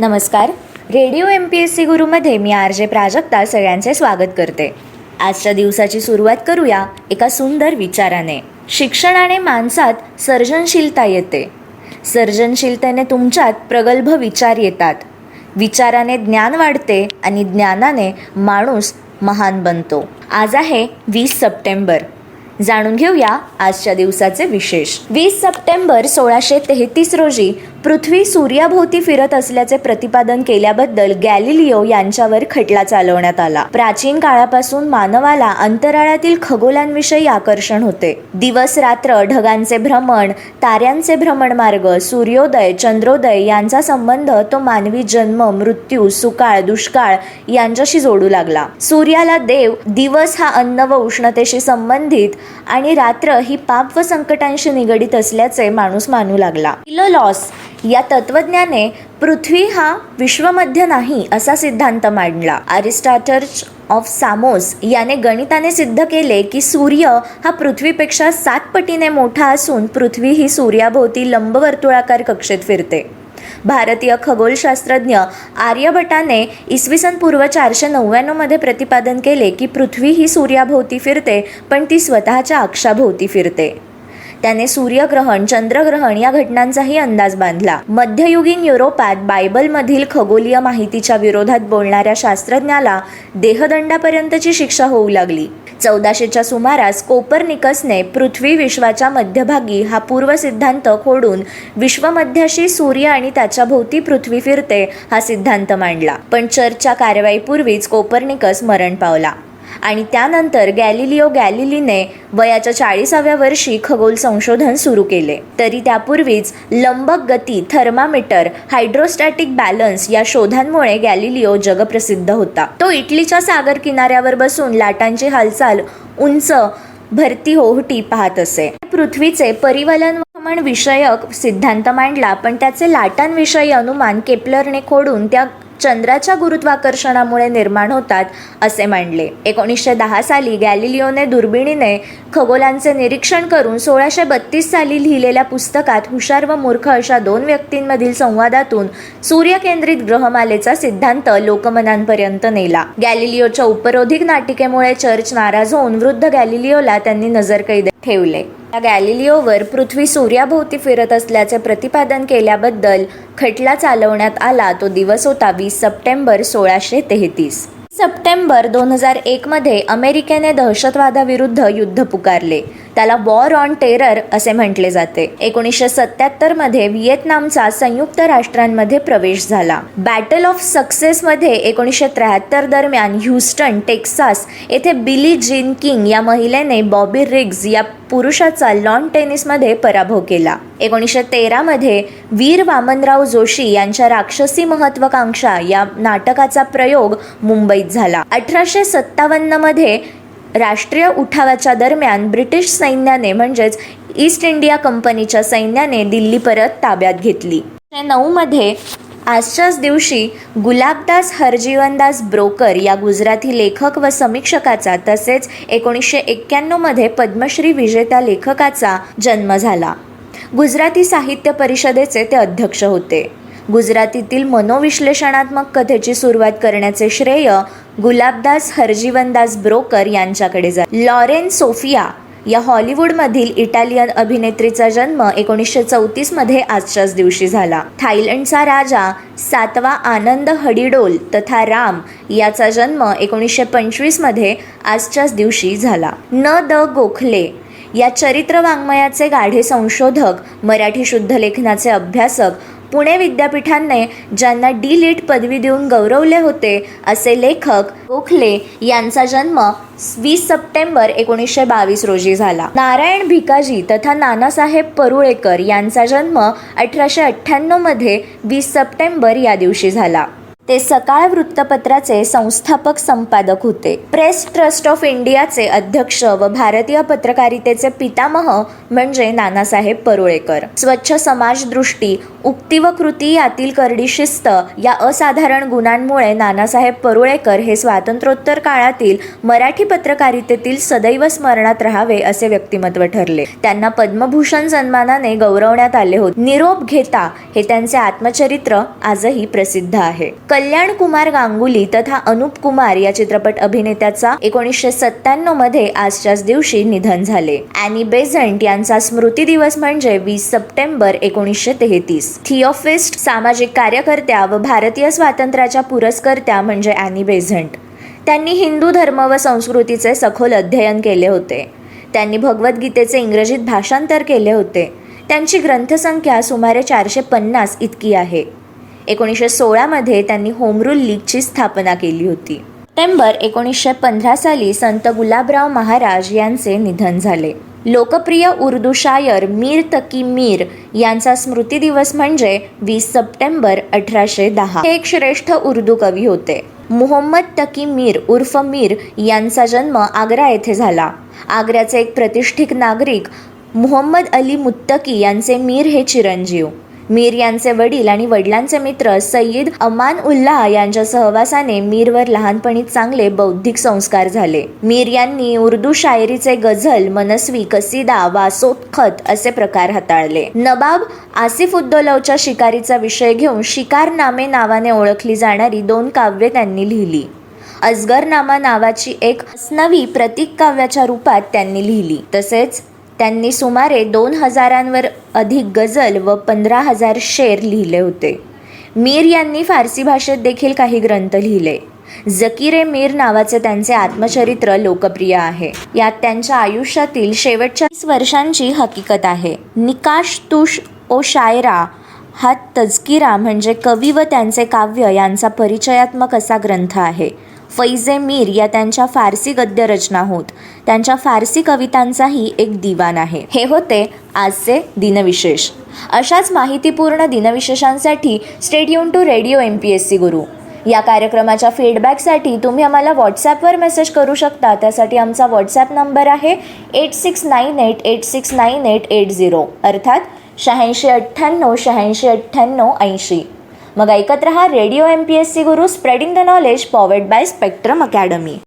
नमस्कार. Radio M P S C गुरुमध्ये मी R J Prajakta सगळ्यांचे स्वागत करते. आजच्या दिवसाची सुरुवात करूया एका सुंदर विचाराने. शिक्षणाने माणसात सर्जनशीलता येते. सर्जनशीलतेने तुमच्यात प्रगल्भ विचार येतात. विचाराने ज्ञान वाढते आणि ज्ञानाने माणूस महान बनतो. आज आहे वीस सप्टेंबर. जाणून घेऊया आजच्या दिवसाचे विशेष. वीस सप्टेंबर सोळाशे तेहतीस रोजी पृथ्वी सूर्याभोवती फिरत असल्याचे प्रतिपादन केल्याबद्दल गॅलिलिओ यांच्यावर खटला चालवण्यात आला. प्राचीन काळापासून मानवाला अंतराळातील खगोलांविषयी आकर्षण होते. दिवस रात्र ढगांचे भ्रमण ताऱ्यांचे भ्रमण मार्ग सूर्योदय चंद्रोदय यांचा संबंध तो मानवी जन्म मृत्यू सुकाळ दुष्काळ यांच्याशी जोडू लागला. सूर्याला देव दिवस हा अन्न व उष्णतेशी संबंधित आणि रात्र ही पाप व संकटांशी निगडीत असल्याचे माणूस मानू लागला. लॉस या तत्वज्ञाने पृथ्वी हा विश्वमध्य नाही असा सिद्धांत मांडला. अरिस्टाटर्च ऑफ सामोस याने गणिताने सिद्ध केले की सूर्य हा पृथ्वीपेक्षा सात पटीने मोठा असून पृथ्वी ही सूर्याभोवती लंबवर्तुळाकार कक्षेत फिरते. भारतीय खगोलशास्त्रज्ञ आर्यभटाने इसवी सन पूर्व चारशे नव्याण्णवमध्ये प्रतिपादन केले की पृथ्वी ही सूर्याभोवती फिरते पण ती स्वतःच्या अक्षाभोवती फिरते. त्याने सूर्यग्रहण चंद्रग्रहण या घटनांचाही अंदाज बांधला. मध्ययुगीन युरोपात बायबलमधील खगोलीय माहितीच्या विरोधात बोलणाऱ्या शास्त्रज्ञाला देहदंडापर्यंतची शिक्षा होऊ लागली. चौदाशेच्या सुमारास कोपरनिकसने पृथ्वी विश्वाच्या मध्यभागी हा पूर्व सिद्धांत खोडून विश्वमध्याशी सूर्य आणि त्याच्या भोवती पृथ्वी फिरते हा सिद्धांत मांडला. पण चर्चच्या कारवाईपूर्वीच कोपरनिकस मरण पावला. आणि त्यानंतर गॅलिलिओ गॅलिलीने वयाच्या चाळीसाव्या वर्षी खगोल संशोधन सुरू केले. तरी त्यापूर्वीच लंबक गती थर्मामीटर हायड्रोस्टॅटिक बॅलन्स या शोधांमुळे गॅलिलिओ जगप्रसिद्ध होता. तो इटलीच्या सागर किनाऱ्यावर बसून लाटांची हालचाल उंच भरती होहटी पाहत असे. पृथ्वीचे परिवलन विषयक सिद्धांत मांडला पण त्याचे लाटांविषयी अनुमान केपलरने खोडून त्या चंद्राच्या गुरुत्वाकर्षणामुळे निर्माण होतात असे मांडले. एकोणीसशे दहा साली गॅलिलिओने दुर्बिणीने खगोलांचे निरीक्षण करून सोळाशे बत्तीस साली लिहिलेल्या पुस्तकात हुशार व मूर्ख अशा दोन व्यक्तींमधील संवादातून सूर्यकेंद्रित ग्रहमालेचा सिद्धांत लोकमनांपर्यंत नेला. गॅलिलिओच्या उपरोधिक नाटिकेमुळे चर्च नाराज होऊन वृद्ध गॅलिलिओला त्यांनी नजरकैद ठेवले. या गॅलिलिओवर पृथ्वी सूर्याभोवती फिरत असल्याचे प्रतिपादन केल्याबद्दल खटला चालवण्यात आला तो दिवस होता वीस सप्टेंबर सोळाशे तेहतीस. सप्टेंबर दोन हजार एकमध्ये अमेरिकेने दहशतवादाविरुद्ध युद्ध पुकारले. त्याला वॉर ऑन टेरर असे म्हटले जाते. एकोणीसशे सत्याहत्तरमध्ये व्हिएतनामचा संयुक्त राष्ट्रांमध्ये प्रवेश झाला. बॅटल ऑफ सक्सेसमध्ये एकोणीसशे त्र्याहत्तर दरम्यान ह्युस्टन टेक्सास येथे बिली जिन किंग या महिलेने बॉबी रिग्ज या पुरुषाचा लॉन टेनिसमध्ये पराभव केला. एकोणीसशे तेरामध्ये वीर वामनराव जोशी यांच्या राक्षसी महत्वाकांक्षा या नाटकाचा प्रयोग मुंबईत झाला. अठराशे सत्तावन्नमध्ये राष्ट्रीय उठावाच्या दरम्यान ब्रिटिश सैन्याने म्हणजेच ईस्ट इंडिया कंपनीच्या सैन्याने दिल्ली परत ताब्यात घेतली. नऊमध्ये आजच्याच दिवशी गुलाबदास हरजीवनदास ब्रोकर या गुजराती लेखक व समीक्षकाचा तसेच एकोणीसशे एक्क्याण्णवमध्ये पद्मश्री विजेत्या लेखकाचा जन्म झाला. गुजराती साहित्य परिषदेचे ते अध्यक्ष होते. गुजरातीतील मनोविश्लेषणात्मक कथेची सुरुवात करण्याचे श्रेय गुलाबदास हरजीवनदास ब्रोकर यांच्याकडे जा. लॉरेन सोफिया या हॉलिवूडमधील इटालियन अभिनेत्रीचा जन्म एकोणीसशे चौतीसमध्ये आजच्याच दिवशी झाला. थायलंडचा राजा सातवा आनंद हडिडोल तथा राम याचा जन्म एकोणीसशे पंचवीसमध्ये आजच्याच दिवशी झाला. न द गोखले या चरित्र वाङ्मयाचे गाढे संशोधक मराठी शुद्ध लेखनाचे अभ्यासक पुणे विद्यापीठाने ज्यांना डी लिट पदवी देऊन गौरवले होते असे लेखक गोखले यांचा जन्म वीस सप्टेंबर एकोणीसशे बावीस रोजी झाला. नारायण भिकाजी तथा नानासाहेब परुळेकर यांचा जन्म अठराशे अठ्ठ्याण्णवमध्ये वीस सप्टेंबर या दिवशी झाला. ते सकाळ वृत्तपत्राचे संस्थापक संपादक होते. प्रेस ट्रस्ट ऑफ इंडियाचे अध्यक्ष व भारतीय पत्रकारितेचे पितामह म्हणजे नानासाहेब परुळेकर. स्वच्छ समाजदृष्टी उक्ती व कृती यातील करडी शिस्त या असाधारण गुणांमुळे नानासाहेब परुळेकर हे स्वातंत्र्योत्तर काळातील मराठी पत्रकारितेतील सदैव स्मरणात राहावे असे व्यक्तिमत्व ठरले. त्यांना पद्मभूषण सन्मानाने गौरवण्यात आले होते. निरोप घेता हे त्यांचे आत्मचरित्र आजही प्रसिद्ध आहे. कल्याण कुमार गांगुली तथा अनुप कुमार या चित्रपट अभिनेत्याचा एकोणीसशे सत्त्याण्णवमध्ये आजच्याच दिवशी निधन झाले. अॅनी बेझंट यांचा स्मृती दिवस म्हणजे वीस सप्टेंबर एकोणीसशे तेहतीस. थिओफिस्ट सामाजिक कार्यकर्त्या व भारतीय स्वातंत्र्याच्या पुरस्कर्त्या म्हणजे अॅनी बेझंट त्यांनी हिंदू धर्म व संस्कृतीचे सखोल अध्ययन केले होते. त्यांनी भगवद्गीतेचे इंग्रजीत भाषांतर केले होते. त्यांची ग्रंथसंख्या सुमारे चारशे पन्नास इतकी आहे. एकोणीसशे सोळामध्ये त्यांनी होमरूल लीगची स्थापना केली होती. सप्टेंबर एकोणीसशे पंधरा साली संत गुलाबराव महाराज यांचे निधन झाले. लोकप्रिय उर्दू शायर मीर तकी मीर यांचा स्मृती दिवस म्हणजे वीस सप्टेंबर अठराशे दहा. हे एक श्रेष्ठ उर्दू कवी होते. मुहम्मद तकी मीर उर्फ मीर यांचा जन्म आग्रा येथे झाला. आग्र्याचे एक प्रतिष्ठित नागरिक मुहम्मद अली मुत्तकी यांचे मीर हे चिरंजीव. मीर यांचे वडील आणि वडिलांचे मित्र सय्यद अमान उल्लाह यांच्या सहवासाने मीरवर लहानपणी चांगले बौद्धिक संस्कार झाले. मीर यांनी उर्दू शायरीचे गझल मनस्वी कसिदा वासोत्खत असे प्रकार हाताळले. नबाब आसिफ उद्दोलवच्या शिकारीचा विषय घेऊन शिकारनामे नावाने ओळखली जाणारी दोन काव्ये त्यांनी लिहिली. अजगरनामा नावाची एक असनवी प्रतीक काव्याच्या रूपात त्यांनी लिहिली. तसेच त्यांनी सुमारे दोन हजारांवर अधिक गझल व पंधरा हजार शेर लिहिले होते. मीर यांनी फारसी भाषेत देखील काही ग्रंथ लिहिले. जकीरे मीर नावाचे त्यांचे आत्मचरित्र लोकप्रिय आहे. यात त्यांच्या आयुष्यातील शेवटच्या वर्षांची हकीकत आहे. निकाश तुष ओ शायरा हा तजकिरा म्हणजे कवी व त्यांचे काव्य यांचा परिचयात्मक असा ग्रंथ आहे. फैजे मीर या त्यांच्या फारसी गद्य रचना होत. त्यांच्या फारसी कवितांचाही एक दिवाण आहे. हे होते आजचे दिनविशेष. अशाच माहितीपूर्ण दिनविशेषांसाठी stay tuned to radio M P S C Guru. या कार्यक्रमाच्या फीडबॅकसाठी तुम्ही आम्हाला व्हॉट्सॲपवर मेसेज करू शकता. त्यासाठी आमचा व्हॉट्सॲप नंबर आहे eight six nine eight eight six nine eight eight zero अर्थात शहाऐंशी अठ्ठ्याण्णव शहाऐंशी अठ्ठ्याण्णव ऐंशी. मग ऐकत रहा radio M P S C Guru spreading the knowledge powered by Spectrum Academy